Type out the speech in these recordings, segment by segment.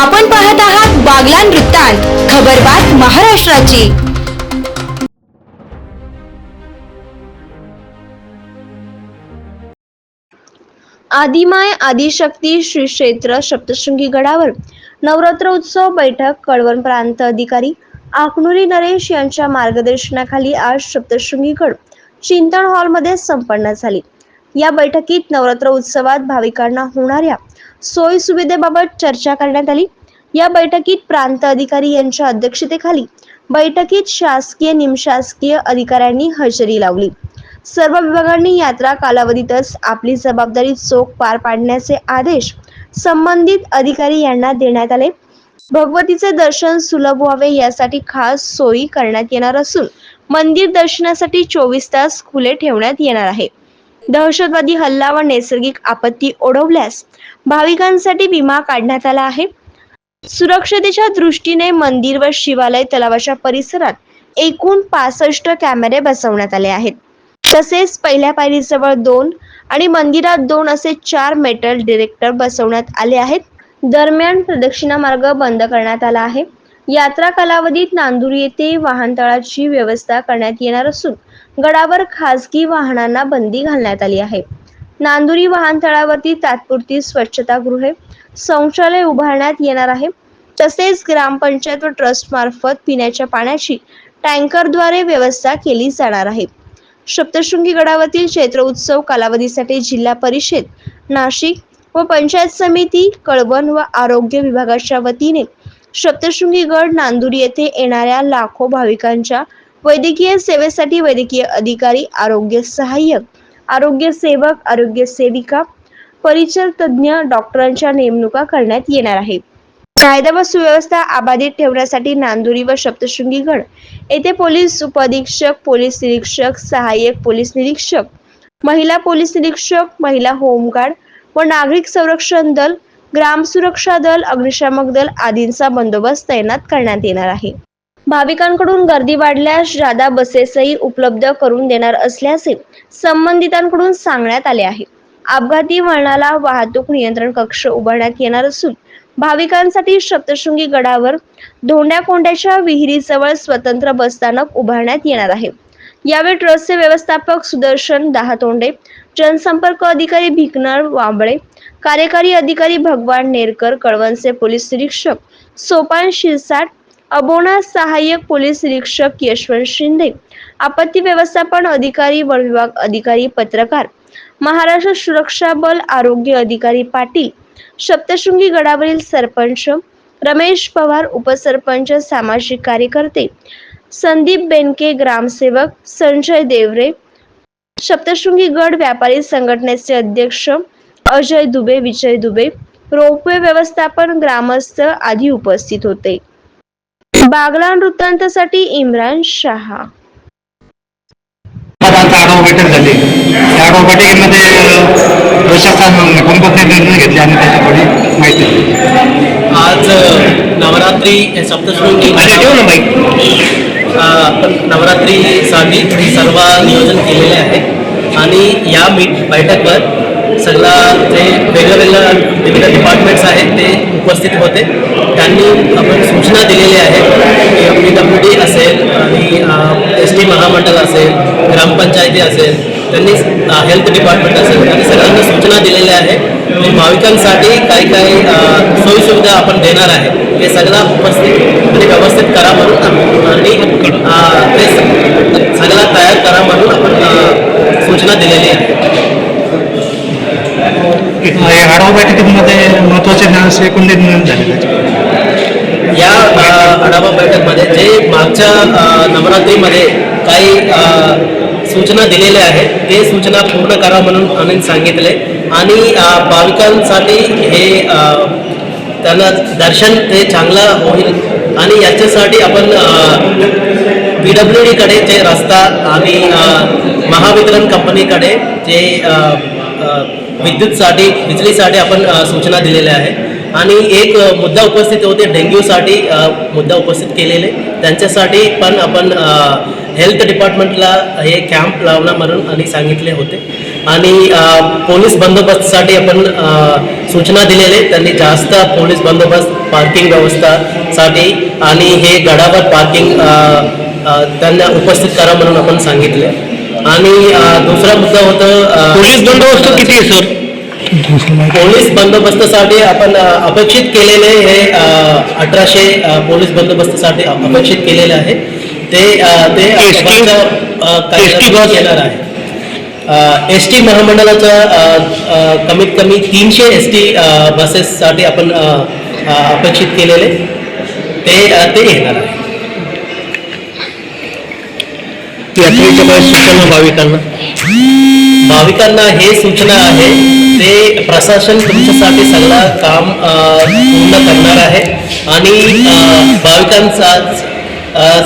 आपण पाहत आहात बागलान वृत्तांत खबरबात महाराष्ट्राची. आदिमाय आदिशक्ती श्री क्षेत्र सप्तशृंगी गडावर नवरात्र उत्सव बैठक कळवण प्रांत अधिकारी आकनुरी नरेश यांच्या मार्गदर्शनाखाली आज सप्तशृंगी गड चिंतन हॉलमध्ये संपन्न झाली. या बैठकीत नवरात्र उत्सवात भाविकांना होणाऱ्या सोयी सुविधेबाबत चर्चा करण्यात आली. या बैठकीत प्रांत अधिकारी यांच्या अध्यक्षतेखाली बैठकीत शासकीय निमशासकीय अधिकाऱ्यांनी हजेरी लावली. सर्व विभागांनी यात्रा कालावधीतच आपली जबाबदारी चोख पार पाडण्याचे आदेश संबंधित अधिकारी यांना देण्यात आले. भगवतीचे दर्शन सुलभ व्हावे यासाठी खास सोयी करण्यात येणार असून मंदिर दर्शनासाठी चोवीस तास खुले ठेवण्यात येणार आहे. दहशतवादी हल्ला व नैसर्गिक आपत्ती ओढवल्यास भाविकांसाठी विमा काढण्यात आला आहे. सुरक्षतेच्या दृष्टीने मंदिर व शिवालय तलावाच्या परिसरात एकूण पासष्ट कॅमेरे बसवण्यात आले आहेत. तसेच पहिल्या पायरीजवळ दोन आणि मंदिरात दोन असे चार मेटल डिरेक्टर बसवण्यात आले आहेत. दरम्यान प्रदक्षिणा मार्ग बंद करण्यात आला आहे. यात्रा कालावधीत नांदुरी येथे वाहनतळाची व्यवस्था करण्यात येणार असून गडावर खासगी वाहनांना बंदी घालण्यात आली आहे. नांदुरी वाहनतळावरती तात्पुरती स्वच्छतागृहे शौचालय उभारण्यात येणार आहे. तसेच ग्रामपंचायत व ट्रस्ट मार्फत पिण्याच्या पाण्याची टँकरद्वारे व्यवस्था केली जाणार आहे. सप्तशृंगी गडावरील चैत्र उत्सव कालावधीसाठी जिल्हा परिषद नाशिक व पंचायत समिती कळवण व आरोग्य विभागाच्या वतीने सप्तशृंगी गड नांदुरी येथे येणाऱ्या लाखो भाविकांच्या वैद्यकीय सेवेसाठी वैद्यकीय अधिकारी आरोग्य सहाय्यक आरोग्य सेवक आरोग्य सेविका परिचर तज्ज्ञ डॉक्टरांच्या नेमणुका करण्यात येणार आहे. कायदा व सुव्यवस्था अबाधित ठेवण्यासाठी नांदुरी व सप्तशृंगी गड येथे पोलीस उपअधीक्षक पोलीस निरीक्षक सहाय्यक पोलीस निरीक्षक महिला पोलीस निरीक्षक महिला होमगार्ड व नागरिक संरक्षण दल ग्राम सुरक्षा दल अग्निशामक दल आदींचा बंदोबस्त तैनात करण्यात येणार आहे. भाविकांकडून गर्दी वाढल्यास जादा बसेसही उपलब्ध करून देणार असल्याचे संबंधितांकडून सांगण्यात आले आहे. अपघाती वळणाला वाहतूक नियंत्रण कक्ष उभारण्यात येणार असून भाविकांसाठी सप्तशृंगी गडावर धोंड्या कोंड्याच्या विहिरीजवळ स्वतंत्र बसस्थानक उभारण्यात येणार आहे. यावेळी ट्रस्टचे व्यवस्थापक सुदर्शन दहातोंडे जनसंपर्क अधिकारी भिकनर वांबळे कार्यकारी अधिकारी भगवान नेरकर कळवणचे पोलीस निरीक्षक सोपान शिरसाट अबोणा सहाय्यक पोलीस निरीक्षक यशवंत शिंदे आपत्ती व्यवस्थापन अधिकारी वन विभाग अधिकारी पत्रकार महाराष्ट्र सुरक्षा बल आरोग्य अधिकारी पाटील सप्तशृंगी गडावरील सरपंच रमेश पवार उपसरपंच सामाजिक कार्यकर्ते संदीप बेनके ग्रामसेवक संजय देवरे सप्तशृंगी गड व्यापारी संघटनेचे अध्यक्ष अजय दुबे विजय दुबे रोपवे व्यवस्थापन ग्रामस्थ आदी उपस्थित होते बागला वृत्तांतासाठी इम्रान शहा पदार्थ आढावा बैठक झाली त्या आढावा बैठकीमध्ये अ, प्रशासन कोणकोणते निर्णय घेतले आणि त्याची थोडी माहिती दिली. आज नवरात्री सप्तशृंगी अच्छा, ठेव ना बाईक. आपण नवरात्रीसाठी सर्व नियोजन केलेले आहे. आणि या मीट बैठकवर सगळा जे वेगवेगळ्या विविध डिपार्टमेंट्स आहेत ते उपस्थित होते. त्यांनी आपण सूचना दिलेल्या आहेत की पी डब्ल्यू डी असेल आणि एस टी महामंडळ असेल ग्रामपंचायती असेल त्यांनी हेल्थ डिपार्टमेंट असेल त्यांनी सगळ्यांना सूचना दिलेल्या आहे. की भाविकांसाठी काही काही सोयीसुविधा आपण देणार आहे. हे सगळं उपस्थित आणि व्यवस्थित करा म्हणून आपण- आणि अ, ते स- सगळं तयार करा म्हणून आपण अ, सूचना दिलेली आहे. अ, या आढावा बैठकीमध्ये महत्त्वाचे निर्णय कोणते निर्णय झाले? या आढावा बैठकमध्ये जे मागच्या नवरात्रीमध्ये काही सूचना दिलेल्या आहेत ते सूचना पूर्ण करा म्हणून आम्ही सांगितले. आणि भाविकांसाठी हे त्यांना दर्शन ते चांगलं होईल. आणि याच्यासाठी आपण पीडब्ल्यू डीकडे जे रस्ता आणि महावितरण कंपनीकडे जे विद्युतसाठी बिजलीसाठी आपण सूचना दिलेल्या आहे आणि एक मुद्दा उपस्थित होते डेंग्यूसाठी मुद्दा उपस्थित केलेले. त्यांच्यासाठी पण आपण हेल्थ डिपार्टमेंटला हे कॅम्प लावणं म्हणून आणि सांगितले होते. आणि पोलीस बंदोबस्तसाठी आपण सूचना दिलेले त्यांनी जास्त पोलीस बंदोबस्त पार्किंग व्यवस्थासाठी आणि हे गडावर पार्किंग त्यांना उपस्थित करा म्हणून आपण सांगितले. आणि दुसरा मुद्दा होतं पोलीस बंदोबस्त किती आहे सर? पोलीस बंदोबस्तासाठी आपण अपेक्षित केलेले हे अठराशे पोलीस बंदोबस्तासाठी अपेक्षित केलेले आहे. ते ते? येणार आहे. एस टी महामंडळाचं कमीत कमी तीनशे एस टी बसेससाठी आपण अपेक्षित केलेले. ते ते येणार आहे. सूचना भाविकांना? भाविकांना हे सूचना आहे ते प्रशासन तुमच्यासाठी सगळं काम पूर्ण करणार आहे. आणि भाविकांचा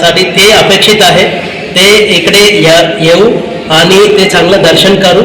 साठी ते अपेक्षित आहे. ते इकडे या येऊ. आणि ते चांगलं दर्शन करू